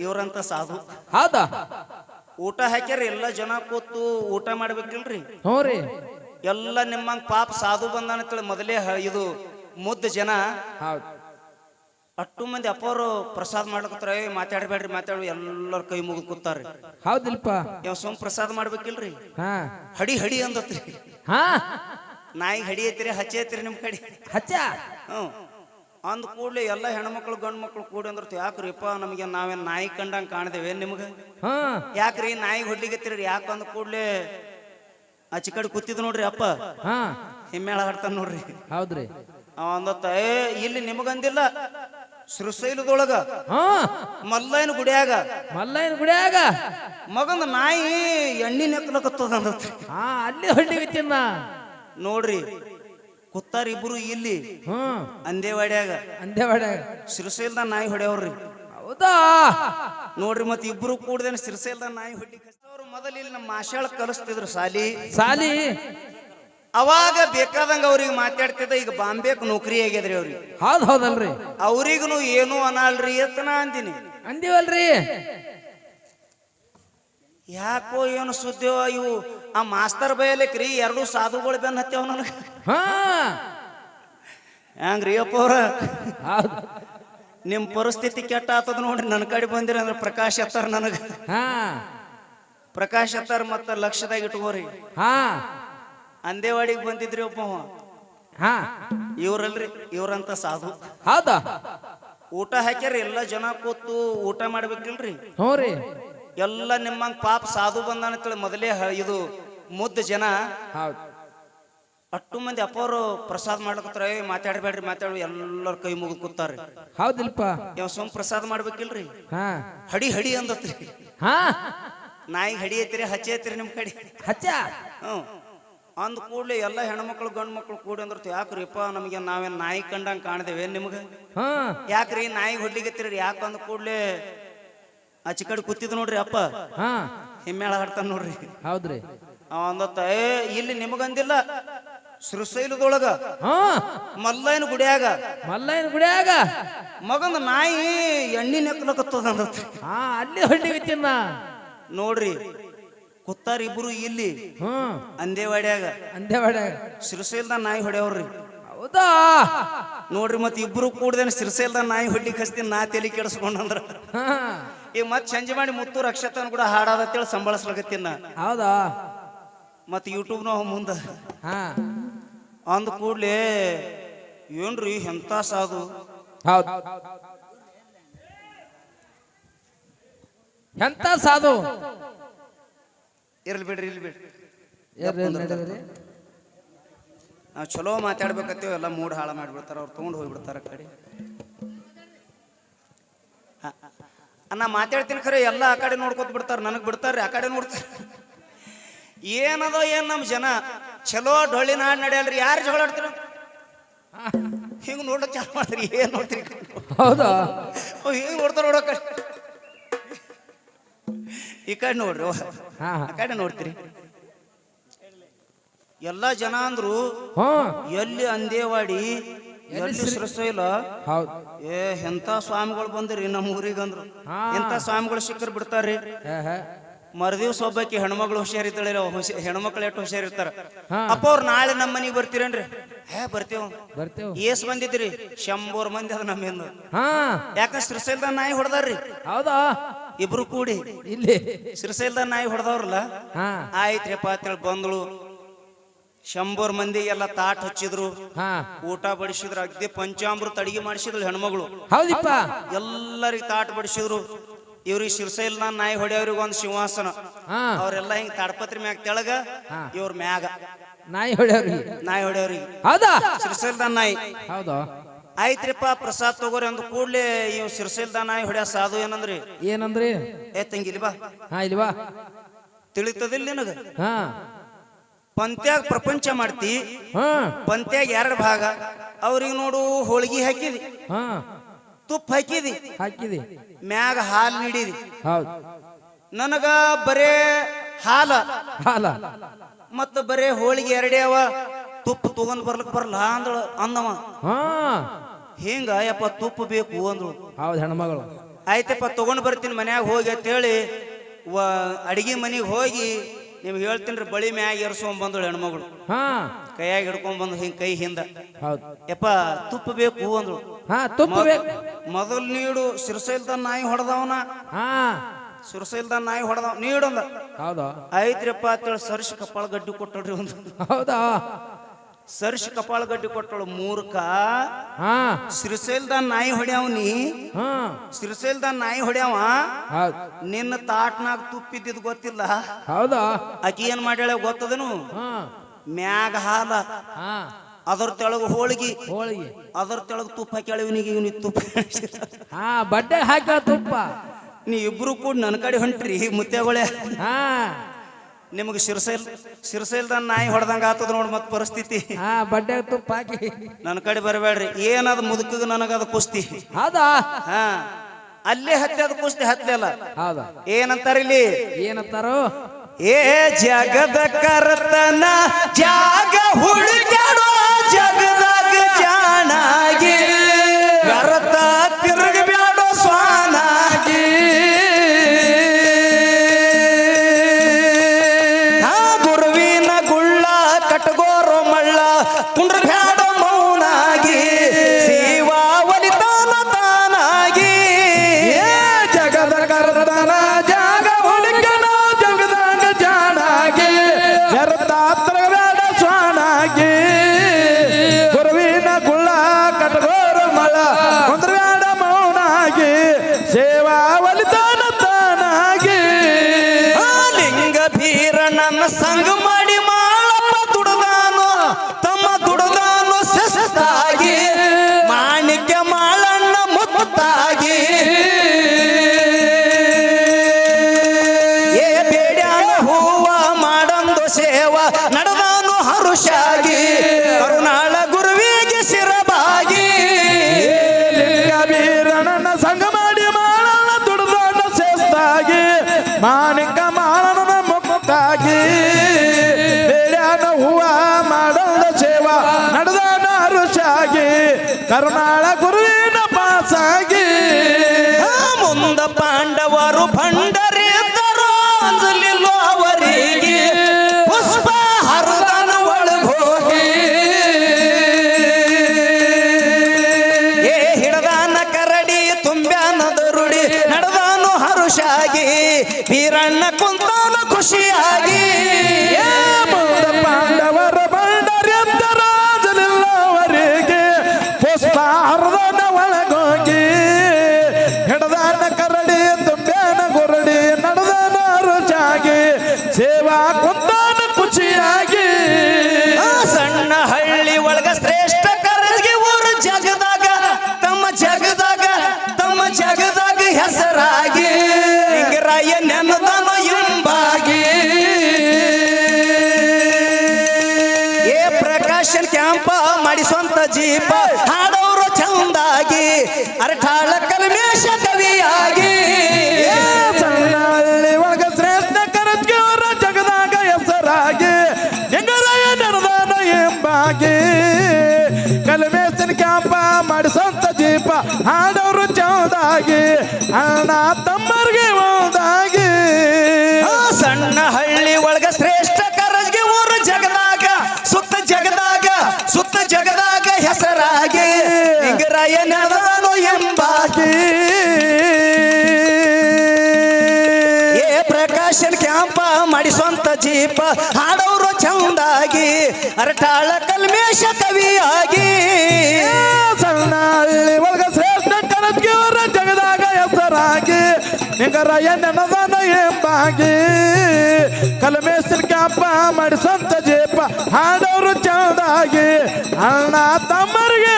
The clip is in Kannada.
ಇವ್ರಂತ ಸಾಧು. ಹೌದಾ? ಊಟ ಹಾಕ್ಯಾರ ಎಲ್ಲ ಜನ ಕೂತು ಊಟ ಮಾಡ್ಬೇಕಿಲ್ರಿ? ಹ್ಞೂ ರೀ. ಎಲ್ಲ ನಿಮ್ಮಂಗ ಪಾಪ ಸಾಧು ಬಂದಾನಂತೇಳಿ ಮೊದಲೇ ಹ- ಇದು ಮುದ್ದ ಜನ. ಹೌದು. ಅಟ್ಟು ಮಂದಿ ಅಪ್ಪವರು ಪ್ರಸಾದ ಮಾಡ್ಕೊತಾರ ಏ ಮಾತಾಡ್ಬೇಡ್ರಿ ಮಾತಾಡ್ರಿ ಎಲ್ಲರ ಕೈ ಮುಗಿದು ಕೂತಾರ್ರಿ. ಹೌದಿಲ್ಪ. ಯಾವ ಸುಮ್ ಪ್ರಸಾದ ಮಾಡ್ಬೇಕಿಲ್ರಿ? ಹಾ. ಹಡಿ ಹಡಿ ಅಂದತ್ರಿ. ಹಾ. ನಾಯಿ ಹಡಿ ಐತ್ರಿ ಹಚ್ಚಿ ಐತ್ರಿ ನಿಮ್ ಕಡೆ. ಹಚ್ಚ? ಹ್ಞೂ. ಅಂದ ಕೂಡಲೇ ಎಲ್ಲ ಹೆಣ್ಮಕ್ಳು ಗಂಡು ಮಕ್ಳು ಕೂಡಿ ಅಂದ್ರ ಯಾಕ್ರಿಪ್ಪ ನಮಗೆ ನಾವೇನ್ ನಾಯಿ ಕಂಡಂಗ್ ಕಾಣ್ದೇವೆ ನಿಮ್ಗೆ? ಯಾಕ್ರಿ ನಾಯಿ ಹೊಡ್ಲಿಗತ್ತಿರಿ ಯಾಕ ಅಂದ ಕೂಡಲೇ ಆಚೆ ಕಡೆ ಕೂತಿದ್ ನೋಡ್ರಿ ಅಪ್ಪ. ಹಾ. ಹಿಮ್ಮೇಳ ಹಾಡ್ತಾನ ನೋಡ್ರಿ. ಹೌದ್ರಿ. ಅವ ಅಂದತ್ತ ಏ ಇಲ್ಲಿ ನಿಮಗಂದಿಲ್ಲ ಸೃಸೈಲದೊಳಗ ಹಾ. ಮಲ್ಲಯ್ಯನ ಗುಡಿಯಾಗ. ಮಲ್ಲೈನ ಗುಡಿಯಾಗ? ಮಗಂದ ನಾಯಿ ಎಣ್ಣಿ ನೆಕ್ಲಕತ್ತದ ಅಂದತ್ರಿ ಹಾ ಅಲ್ಲಿ ಹೊಳ್ಳಿಗೆ ತಿನ್ನ ನೋಡ್ರಿ ಕುತ್ತಾರ ಇಬ್ರು ಇಲ್ಲಿ ಹ್ಮ್. ಅಂದೇವಾಡ್ಯಾಗ ಅಂದೇವಾಡ ಶ್ರೀಶೈಲ್ದ ನಾಯಿ ಹೊಡೆಯವ್ರಿ. ಹೌದಾ? ನೋಡ್ರಿ ಮತ್ತೆ ಇಬ್ರು ಕೂಡ್ದೇನೆ ಶ್ರೀಶೈಲ್ದ ನಾಯಿ ಹೊಡಿ ಅವ್ರು ಮೊದಲು ಇಲ್ಲಿ ನಮ್ಮ ಮಾಶಾಳ ಕಲಿಸ್ತಿದ್ರು ಸಾಲಿ. ಸಾಲಿ? ಅವಾಗ ಬೇಕಾದಂಗ ಅವ್ರಿಗೆ ಮಾತಾಡ್ತಿದ್ದ ಈಗ ಬಾಂಬೆಕ್ ನೌಕರಿ ಆಗ್ಯದ್ರಿ ಅವ್ರಿಗೆ. ಹೌದ್ ಹೌದಲ್ರಿ. ಅವ್ರಿಗೂ ಏನು ಅನಲ್ರಿ ಅಂತ ಅಂತೀನಿ ಅಂದಿನಿ. ಅಂದಿವಲ್ರಿ. ಯಾಕೋ ಏನು ಸುದ್ದಿವ ಇವು. ಆ ಮಾಸ್ತರ್ ಬಯಲಿಕ್ರಿ ಎರಡು ಸಾಧುಗಳು ಬೆನ್ ಹತ್ತೇವ ನನಗೆ. ಹಾ. ಹ್ಯಾಂಗ್ರಿ ಅಪ್ಪ ಅವ್ರ? ಹೌದು. ನಿಮ್ ಪರಿಸ್ಥಿತಿ ಕೆಟ್ಟ ಆತದ ನೋಡ್ರಿ ನನ್ನ ಕಡೆ ಬಂದಿರ ಅಂದ್ರೆ ಪ್ರಕಾಶ್ ಎತ್ತಾರ ನನಗ. ಹಾ. ಪ್ರಕಾಶ್ ಎತ್ತಾರ ಮತ್ತ ಲಕ್ಷದಾಗ ಇಟ್ಕೋರಿ. ಹಾ. ಅಂದೇವಾಡಿಗೆ ಬಂದಿದ್ರಿ ಒಬ್ಬ. ಹಾ. ಇವ್ರಲ್ರಿ ಇವ್ರಂತ ಸಾಧು. ಹೌದಾ? ಊಟ ಹಾಕ್ಯಾರ ಎಲ್ಲ ಜನ ಕೂತು ಊಟ ಮಾಡ್ಬೇಕಿಲ್ರಿ ಹ್ಞೂ ರೀ. ಎಲ್ಲ ನಿಮ್ಮಂಗ್ ಪಾಪ ಸಾಧು ಬಂದಾನಂತೇಳಿ ಮೊದಲೇ ಇದು ಮುದ್ದ ಜನ ಹೌದು. ಅಟ್ಟು ಮಂದಿ ಅಪ್ಪವರು ಪ್ರಸಾದ ಮಾಡ್ಲಕತ್ತಾರ ಏ ಮಾತಾಡ್ಬೇಡ್ರಿ ಮಾತಾಡ್ರಿ ಎಲ್ಲರ ಕೈ ಮುಗಿದು ಕೂತಾರ್ರಿ. ಹೌದಿಲ್ಪ. ಯಾವ ಸುಮ್ ಪ್ರಸಾದ ಮಾಡ್ಬೇಕಿಲ್ರಿ? ಹಾ. ಹಡಿ ಹಡಿ ಅಂದತ್ರಿ. ಹಾ. ನಾಯಿ ಹಡಿ ಐತ್ರಿ ಹಚ್ಚಿ ಐತ್ರಿ ನಿಮ್ ಕಡೆ. ಹಚ್ಚ. ಹ್ಞೂ. ಅಂದ ಕೂಡಲೇ ಎಲ್ಲ ಹೆಣ್ಮಕ್ಳು ಗಂಡು ಮಕ್ಳು ಕೂಡಿ ಅಂದ್ರ ಯಾಕ್ರಿಪ್ಪ ನಮಗೆ ನಾವೇನ್ ನಾಯಿ ಕಂಡಂಗ್ ಕಾಣ್ದೇವೆ ನಿಮ್ಗೆ? ಹಾ ಯಾಕ್ರಿ ನಾಯಿ ಹೊಡ್ಲಿಕ್ಕೆ ಯಾಕ ಅಂದ ಕೂಡಲೇ ಆಚೆ ಕಡೆ ಕೂತಿದ್ ನೋಡ್ರಿ ಅಪ್ಪ. ಹಾ. ಹಿಮ್ಮೇಳ ಹಾಡ್ತಾನ ನೋಡ್ರಿ. ಹೌದ್ರಿ. ಅವ ಅಂದತ್ತ ಏ ಇಲ್ಲಿ ನಿಮಗಂದಿಲ್ಲ. ಸೃಶೈಲದೊಳಗ ಹಾ. ಮಲ್ಲಯ್ಯನ ಗುಡಿಯಾಗ. ಮಲ್ಲಯ್ಯನ ಗುಡಿಯಾಗ. ಮಗನ ನಾಯಿ ಎಣ್ಣಿ ನೆಕ್ಲಕತ್ತದ ಅಂದತ್ರಿ ಹಾ ಅಲ್ಲಿ ತಿನ್ನ ನೋಡ್ರಿ ಕುತ್ತಾರ ಇಬ್ರು ಇಲ್ಲಿ ಹ್ಮ್. ಅಂದೇವಾಡ್ಯಾಗ. ಅಂದೇವಾಡ್ಯಾಗ. ಶ್ರೀಶೈಲ್ದ ನಾಯಿ ಹೊಡೆಯವ್ರಿ. ಹೌದಾ? ನೋಡ್ರಿ ಮತ್ತೆ ಇಬ್ರು ಕೂಡ್ದೇನೆ ಶ್ರೀಶೈಲ್ದ ನಾಯಿ ಹೊಡ್ಲಿಕ್ಕೆ ಹಚ್ತೀನಿ ನಾ ತಲೆ ಕೆಡಿಸ್ಕೊಂಡಂದ್ರ ಹಾ. ಈಗ ಮತ್ ಸಂಜೆ ಮಾಡಿ ಮುತ್ತು ರಕ್ಷತನ್ ಕೂಡ ಹಾಡಾದತ್ತೇಳಿ ಸಂಬಳಸ್ಲಕತ್ತೀನಿ ನಾ. ಹೌದಾ? ಮತ್ನ ಮುಂದ. ಹಾ. ಅಂದ ಕೂಡ್ಲೇ ಏನ್ರಿ ಎಂತ ಸಾಧು ಹೌದು. ಎಂತ ಸಾಧು ಇರ್ಲಿ ಬಿಡ್ರಿ ಇರ್ಲಿ ಬಿಡ್ರಿ? ನಾವು ಚಲೋ ಮಾತಾಡ್ಬೇಕತ್ತೇವ ಎಲ್ಲ ಮೂಡ್ ಹಾಳ ಮಾಡಿಬಿಡ್ತಾರ ಅವ್ರು ತೊಗೊಂಡು ಹೋಗ್ಬಿಡ್ತಾರ ಕಡೆ. ಆ, ನಾ ಮಾತಾಡ್ತೀನಿ ಖರೆ ಎಲ್ಲ ಆ ಕಡೆ ನೋಡ್ಕೊತ ಬಿಡ್ತಾರೆ ನನಗೆ ಬಿಡ್ತಾರ್ರಿ ಆ ಕಡೆ ನೋಡ್ತಾರ. ಏನದೋ ಏನ್ ನಮ್ಮ ಜನ ಚಲೋ ಡೊಳ್ಳಿನ ಹಾಡು ನಡೆಯಲ್ರಿ ಯಾರು ಜೋಳಾಡ್ತೀರ ಹಿಂಗ್ ನೋಡಕ್ ಚಾಲು ಮಾಡ್ರಿ ಏನ್ ನೋಡ್ತೀರಿ? ಹೌದಾ? ಹಿಂಗ್ ನೋಡ್ತಾರ ನೋಡೋ ಈ ಕಡೆ ನೋಡ್ರಿ ಆ ಕಡೆ ನೋಡ್ತೀರಿ. ಎಲ್ಲಾ ಜನ ಅಂದ್ರು ಎಲ್ಲಿ ಅಂದೇವಾಡಿ ಎಲ್ಲಿ ಶ್ರೀಶೈಲ ಹೌದು. ಏ ಎಂತ ಸ್ವಾಮಿಗಳು ಬಂದ್ರಿ ನಮ್ಮ ಊರಿಗಂದ್ರು ಹಾ. ಎಂತ ಸ್ವಾಮಿಗಳು ಸಿಕ್ಕರ್ ಬಿಡ್ತಾರ್ರಿ? ಹೇ, ಹೇ. ಮರದಿವ್ಸ ಒಬ್ಬಾಕಿ ಹೆಣ್ಮಗಳು ಹುಷಾರಿದ್ದಾಳೆ ಹೆಣ್ಮಕ್ಳು ಎಷ್ಟು ಹುಷಾರಿರ್ತಾರ ಹಾ. ಅಪ್ಪ ಅವ್ರು ನಾಳೆ ನಮ್ಮ ಮನೆಗೆ ಬರ್ತೀರೇನ್ರಿ? ಹೇ ಬರ್ತೇವ. ಬರ್ತೇವ್. ಏಸ್ ಬಂದಿದ್ರಿ? ಶಂಬೋರ್ ಮಂದಿ ಅದ ನಮ್ಮಿಂದ ಹಾ. ಯಾಕ ಶ್ರೀಶೈಲ್ದ ನಾಯಿ ಹೊಡೆದಾರ್ರಿ? ಹೌದಾ? ಇಬ್ರು ಕೂಡಿ. ಇಲ್ಲಿ. ಶ್ರೀಶೈಲ್ದ ನಾಯಿ ಹೊಡೆದವ್ರಲ್ಲ? ಹಾ. ಆಯ್ತ್ರಿಪ್ಪ ಅಂತೇಳಿ ಬಂದಳು. ಶಂಬೋರ್ ಎಲ್ಲ ತಾಟ್ ಹಚ್ಚಿದ್ರು. ಹಾ. ಊಟ ಬಡಿಸಿದ್ರು ಅಗ್ದಿ ಪಂಚಾಮೃತ ಅಡಿಗೆ ಮಾಡಿಸಿದ್ರು ಹೆಣ್ಮಗಳು. ಹೌದಿಪ್ಪ. ಎಲ್ಲರಿಗೆ ತಾಟ್ ಬಡಿಸಿದ್ರು. ಇವ್ರಿಗೆ ಶಿರ್ಸೈಲ್ನ ನಾಯಿ ಹೊಡೆಯವ್ರಿಗೆ ಒಂದ್ ಸಿಂಹಾಸನ. ಹಾ. ಅವರೆಲ್ಲ ಹಿಂಗ್ ತಾಡ್ಪತ್ರಿ ಮ್ಯಾಗ ತೆಳಗ ಹಾ. ಇವ್ರ ಮ್ಯಾಗ. ನಾಯಿ ಹೊಡೆಯವ್ರಿ ನಾಯಿ ಹೊಡೆಯವ್ರಿ ಹೌದಾ? ಶಿರ್ಸೈಲ್ದ ನಾಯಿ. ಹೌದಾ. ಆಯ್ತ್ರಿಪ್ಪ ಪ್ರಸಾದ್ ತಗೋರಿ ಅಂದ ಕೂಡ್ಲೆ ಇವ್ ಶಿರ್ಸೈಲ್ದ ನಾಯಿ ಹೊಡೆಯ ಸಾಧು ಏನಂದ್ರಿ? ಏನಂದ್ರಿ? ಏ ತಂಗಿಲಿ ಬಾ ಹಾ ಇಲ್ವಾ ತಿಳಿತದಿಲ್ಲ ನಿನಗ? ಹಾ. ಪಂತ್ಯಾಗ ಪ್ರಪಂಚ ಮಾಡ್ತಿ. ಹಾ. ಪಂತ್ಯಾಗ ಎರಡು ಭಾಗ. ಅವ್ರಿಗೆ ನೋಡು ಹೋಳಿಗೆ ಹಾಕಿದಿ. ಹಾ. ತುಪ್ಪ ಹಾಕಿದಿ. ಹಾಕಿದಿ. ಮ್ಯಾಗ ಹಾಲು ನೀಡಿದಿ. ಹೌದು. ನನಗ ಬರೇ ಹಾಲ. ಹಾಲ. ಮತ್ತ ಬರೇ ಹೋಳಿಗೆ ಎರಡೇ ಅವ. ತುಪ್ಪ ತಗೊಂಡ್ ಬರ್ಲಕ್ ಬರಲ್ಲ ಅಂದಳು ಅಂದವ. ಹಾ. ಹಿಂಗ ಯಪ್ಪ ತುಪ್ಪ ಬೇಕು ಅಂದ್ರು. ಹೌದು ಹೆಣ್ಮಗಳು. ಆಯ್ತಪ್ಪ ತಗೊಂಡ್ ಬರ್ತೀನಿ ಮನ್ಯಾಗ ಹೋಗಿ ಅಂತೇಳಿ ವ ಅಡಿಗೆ ಮನೆಗೆ ಹೋಗಿ ನಿಮ್ಗೆ ಹೇಳ್ತೀನಿ ರೀ ಬಳಿ ಮ್ಯಾಗ ಏರ್ಸ್ಕೊಂಡ್ ಬಂದಳು ಹೆಣ್ಮಗಳು. ಹಾ. ಕೈಯಾಗ ಹಿಡ್ಕೊಂಡ್ ಬಂದು ಹಿಂಗ್ ಕೈ ಹಿಂದ. ಹೌದು. ಯಪ್ಪ ತುಪ್ಪ ಬೇಕು ಅಂದ್ರು ಹಾ ತುಪ್ಪ ಬೇಕು ಮೊದಲು ನೀಡು ಸಿರಸೈಲ್ದ ನಾಯಿ ಹೊಡೆದವನ. ಹಾ. ಸಿರಸೈಲ್ದ ನಾಯಿ ಹೊಡೆದವ ನೀಡಂದ. ಹೌದಾ? ಆಯ್ತ್ರಪ್ಪ ಅಂತೇಳಿ ಸರ್ಶ್ ಕಪ್ಪಾಳ ಗಡ್ಡಿ ಕೊಟ್ಟಳ್ರಿ ಒಂದು. ಹೌದಾ? ಸರ್ಶ್ ಕಪಾಳ ಗಡ್ಡಿ ಕೊಟ್ಟಳು ಮೂರ್ಖ. ಹಾ. ಸಿರಸೈಲ್ದ ನಾಯಿ ಹೊಡ್ಯಾವ್ನಿ ಹಾ. ಶ್ರೀಶೈಲ್ದ ನಾಯಿ ಹೊಡ್ಯಾವ? ಹೌದು. ನಿನ್ನ ತಾಟ್ನಾಗ ತುಪ್ಪಿದ್ದಿದ್ ಗೊತ್ತಿಲ್ಲ? ಹೌದಾ? ಅಕಿ ಏನ್ ಮಾಡ್ಯಾಳ ಗೊತ್ತದನು? ಹಾ. ಮ್ಯಾಗ ಹಾಲ. ಹಾ. ಅದ್ರ ತೆಳಗ ಹೋಳಿಗೆ. ಹೋಳಿಗೆ. ಅದ್ರ ತೆಳಗ ತುಪ್ಪ ಹಾಕ್ಯಾಳ ಇವನಿಗೆ ಇವನಿಗೆ ತುಪ್ಪ ಹಾ ಬಡ್ಡೆ ಹಾಕ ತುಪ್ಪ. ನೀ ಇಬ್ರು ಕೂಡ ನನ್ನ ಕಡೆ ಹೊಂಟ್ರಿ ಮುತ್ತೆಗಳೇ ಹಾ. ನಿಮಗೆ ಶಿರಸೈಲ್ ಶಿರಸೈಲ್ದ ನಾಯಿ ಹೊಡೆದಂಗ ಆತದ ನೋಡ್ ಮತ್ತೆ ಪರಿಸ್ಥಿತಿ. ಹಾ ಬಡ್ಡೆ ತುಪ್ಪ ಹಾಕಿ ನನ್ನ ಕಡೆ ಬರಬೇಡ್ರಿ ಏನದ ಮುದುಕಗ ನನಗದ ಕುಸ್ತಿ. ಹೌದಾ? ಹಾ ಅಲ್ಲೇ ಹತ್ತಿ ಅದ ಕುಸ್ತಿ ಹತ್ಲಿಲ್ಲ ಹೌದಾ? ಏನಂತಾರ ಇಲ್ಲಿ? ಏನಂತಾರೋ? ಏ ಜಗದ ಕರ್ತನ ಜಾಗ ಹುಡುಕಾಡೋ ಜಗದಾಗ ಜಾಣಾಗಿ. ಮಾಣಿಕ ಮಾಡನ ಮುಕ್ತಾಗಿ ಬೇಡ್ಯಾನ ಹೂವ ಮಾಡಲ್ಲ ಸೇವಾ ನಡೆದಾನ ಋಷಾಗಿ ಕರುಣಾಳ ಗುರುವಿನ ಪಾಸಾಗಿ. ಮುಂದ ಪಾಂಡವರು ಭಂಡರಿದ್ದರು ವೀರಣ್ಣ ಕುಂತಾನು ಖುಷಿಯಾಗಿ. ಮಾಡಿ ಸ್ವಂತ ಜೀಪ ಹಾಡೋರು ಚಂದಾಗಿ ಅರಠಾಳ ಕಲ್ಮೇಶ ಕವಿಯಾಗಿ. ಏ ಸಣ್ಣ ಹಳ್ಳಿ ಒಳಗ ಶ್ರೇಷ್ಠ ಕರಜ್ಗಿಯವರ ಜಗದಾಗ ಹೆಸರಾಗಿ ಹೆಂಗರಾಯ ನಡೆದಾನ ಎಂಬಾಗಿ. ಕಲ್ಮೇಶನ ಕ್ಯಾಂಪ ಮಾಡಿ ಸ್ವಂತ ಜೀಪ ಹಾಡೋರು ಚೌದಾಗಿ ಅಣ್ಣ ತಮ್ಮರಿಗೆ ಒಂದಾಗಿ. ಸಣ್ಣ ಹಳ್ಳಿ ಒಳಗ ಶ್ರೇಷ್ಠ ಸುತ್ತ ಜಗದಾಗ ಹೆಸರಾಗಿ ಹಿಂಗರಾಯ ಎಂಬಾಗಿ. ಏ ಪ್ರಕಾಶನ್ ಕ್ಯಾಂಪ ಮಾಡಿ ಸ್ವಂತ ಜೀಪ, ಹಾಡೋರು ಚಂದಾಗಿ, ಅರಟಾಳ ಕಲ್ಮೇಶ ಕವಿಯಾಗಿ. ಸಣ್ಣ ಒಳಗ ಶ್ರೇಷ್ಠ ಕರಜ್ಗಿಯವರ ಜಗದಾಗ ಹೆಸರಾಗಿ ನಿಗರಾಯ ನೆನದಾನ ಎಂಬಾಗಿ. ಕಲ್ಮೇಸನ್ ಕ್ಯಾಂಪ ಮಾಡಿ ಜೇಪ ಜೀಪ ಹಾಡೋರು ಚಂದಾಗಿ ಅಣ್ಣ ತಮ್ಮರಿಗೆ